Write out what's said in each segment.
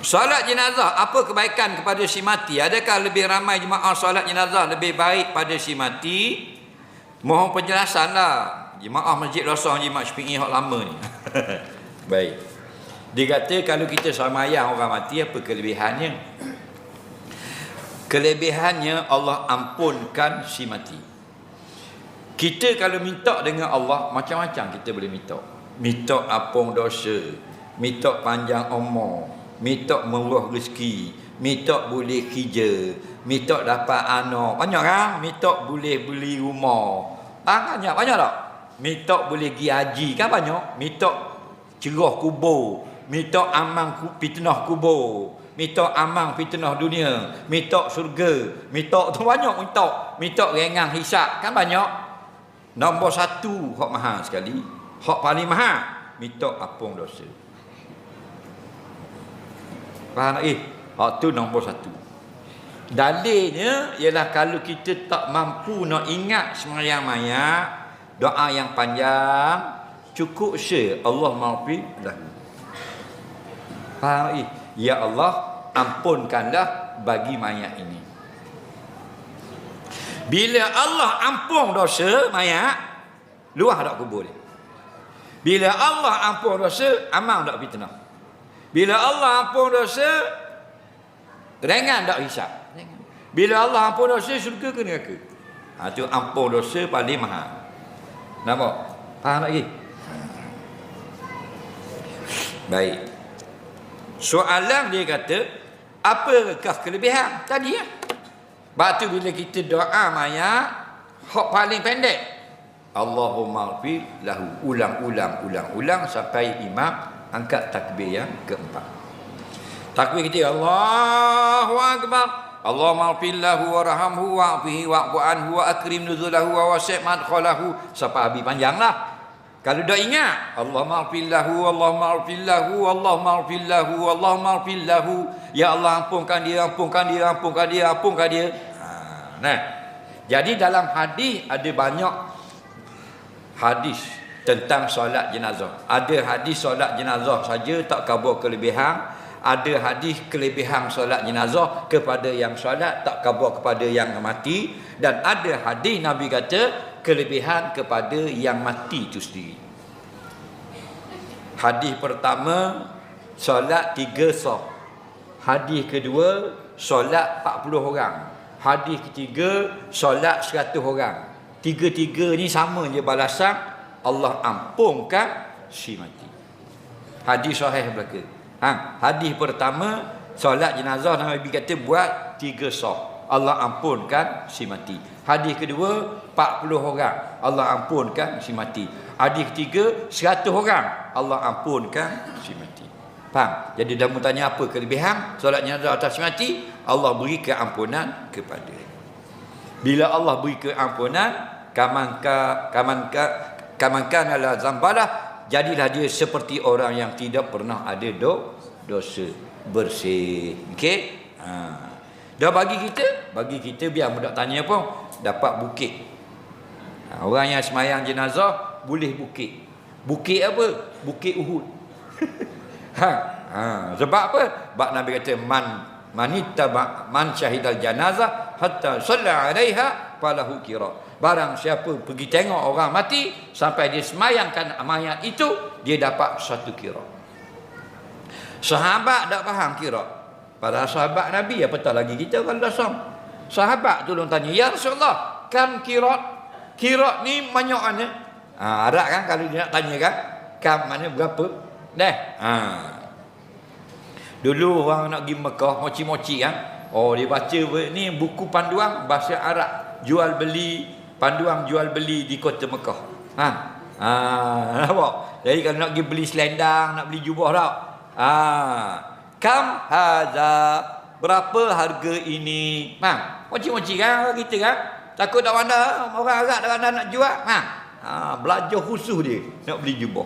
Solat jenazah, apa kebaikan kepada si mati? Adakah lebih ramai jemaah solat jenazah lebih baik pada si mati? Mohon penjelasan lah. Jemaah Masjid Rosong Jimat Syufi'i yang lama ni. baik. Dia kata kalau kita samayang orang mati, apa kelebihannya? Kelebihannya Allah ampunkan si mati. Kita kalau minta dengan Allah, macam-macam kita boleh minta. Minta apung dosa, minta panjang umur, minta murah rezeki, minta boleh kerja, minta dapat anak. Banyak kan? Minta boleh beli rumah. Ah, banyak, banyak tak? Minta boleh pergi haji kan banyak? Minta cerah kubur, minta amang fitnah kubur, minta amang fitnah dunia, minta surga, minta tu banyak minta, minta rengang hisap kan banyak? Nombor satu hak mahal sekali, hak paling mahal minta apung dosa. Faham tak? Eh, hak tu nombor satu. Dalilnya ialah kalau kita tak mampu nak ingat semayang mayat, doa yang panjang, cukup se Allah maafkan lahu. Faham tak? Eh? Ya Allah, ampunkanlah bagi mayat ini. Bila Allah ampun dosa mayat, luah tak kubur dia. Bila Allah ampun dosa, amal tak fitnah. Bila Allah ampun dosa, ringan tak hisap. Bila Allah ampun dosa, syurga ke neraka? Ha, tu ampun dosa paling mahal. Nampak? Faham lagi? Baik. Soalan dia kata, apakah kelebihan? Tadi ya. Sebab tu bila kita doa mayat, hak paling pendek. Allahumma fi lahu ulang-ulang ulang-ulang sampai imam angkat takbir yang keempat. Takbir kita Allahu akbar. Allahumma fi lahu warhamhu wa'fihi wa'fu anhu wa akrim nuzulahu wa wasi' madkhalahu sampai habis panjanglah. Kalau dah ingat Allahumma fi lahu Allahumma fi lahu Allahumma fi lahu Allahumma fi lahu ya Allah ampunkan dia ampunkan dia ampunkan dia ampunkan dia. Ha, nah. Jadi dalam hadis ada banyak hadis tentang solat jenazah. Ada hadis solat jenazah saja tak kabur kelebihan. Ada hadis kelebihan solat jenazah kepada yang solat tak kabur kepada yang mati. Dan ada hadis Nabi kata kelebihan kepada yang mati itu sendiri. Hadis pertama solat tiga sah. Hadis kedua solat 40 orang. Hadis ketiga solat 100 orang. Tiga-tiga ni sama je balasan Allah ampunkan si mati. Hadis sahih belaka. Ha, hadis pertama solat jenazah Nabi kata buat tiga sah. Allah ampunkan si mati. Hadis kedua 40 orang Allah ampunkan si mati. Hadis ketiga 100 orang Allah ampunkan si mati. Faham? Jadi dah tanya apa kelebihan solat jenazah atas si mati? Allah beri keampunan kepada. Bila Allah beri keampunan, kamanka kamanka kamankan ala zambalah jadilah dia seperti orang yang tidak pernah ada do, dosa bersih. Okey? Ha. Dah bagi kita, bagi kita biar budak tanya pun dapat bukit. Ha, orang yang semayang jenazah boleh bukit. Bukit apa? Bukit Uhud. ha. ha. Sebab apa? Sebab Nabi kata man manita man syahidal janazah hatta salla alaiha falahu kira. Barang siapa pergi tengok orang mati sampai dia semayangkan mayat itu dia dapat satu kira. Sahabat tak faham kira. Para sahabat Nabi apatah lagi kita kalau dah som. Sahabat tolong tanya, "Ya Rasulullah, kam kirat?" Kirat ni banyaknya. Ha, ada kan kalau dia nak tanya kan, kam mana berapa? Dah. Ha. Dulu orang nak pergi Mekah, moci-moci kan. Oh, dia baca ni buku panduan bahasa Arab, jual beli, panduan jual beli di kota Mekah. Ha. Ha, nampak? Jadi kalau nak pergi beli selendang, nak beli jubah tak? Ha. Kam haza berapa harga ini? Ha, moci-moci kan kita kan? Takut tak mana orang Arab tak nak jual. Ha. Ha, belajar khusus dia nak beli jubah.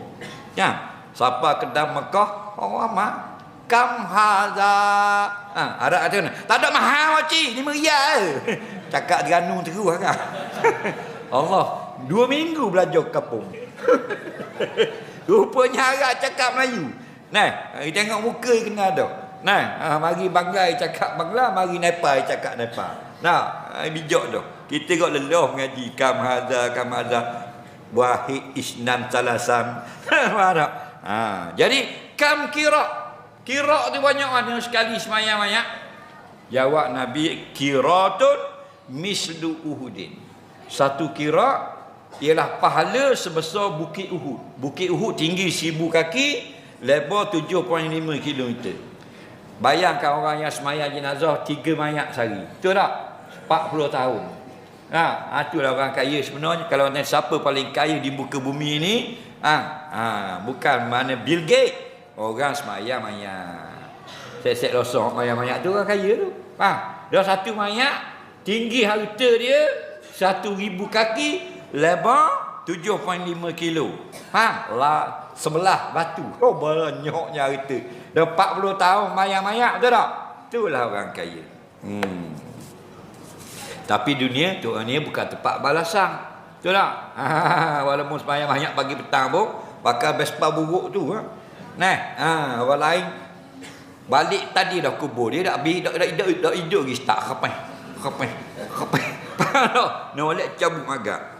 Ya. Siapa kedai Mekah, orang ramai kam haza ha ada ada tak ada mahal moci 5 riyal cakap geranu terus kan Allah dua minggu belajar kapung rupanya Arab cakap Melayu nah kita tengok muka kena ada Nah, ha, mari banggai cakap bangla, mari Nepal cakap Nepal. Nah, ha, bijak tu. Kita kok leloh mengaji kam hadza kam hadza wahid isnan salasan. Mana? Ha, jadi kam kira. Kira tu banyak mana sekali semayang banyak. Jawab Nabi kiratun mislu uhudin. Satu kira ialah pahala sebesar Bukit Uhud. Bukit Uhud tinggi 1000 kaki, lebar 7.5 kilometer. Bayangkan orang yang semayang jenazah tiga mayat sehari. Betul tak? 40 tahun. Ha, ha itulah orang kaya sebenarnya. Kalau nanti siapa paling kaya di muka bumi ini, ha, ha, bukan mana Bill Gates. Orang semayang mayat. Sek-sek rosok mayat-mayat tu orang kaya tu. Ha, dia satu mayat, tinggi harta dia, satu ribu kaki, lebar 7.5 kilo. Ha, lah sebelah batu. Oh banyaknya harta. Dah 40 tahun mayak-mayak betul tak? Itulah orang kaya. Hmm. Tapi dunia tu ni bukan tempat balasan. Betul tak? Walaupun sembahyang banyak pagi petang pun bakal Vespa buruk tu ha. Nah, ha, orang lain balik tadi dah kubur dia dah habis dah dah dah hidup lagi kapan? Kapan? Kapan? Nak no, cabut agak.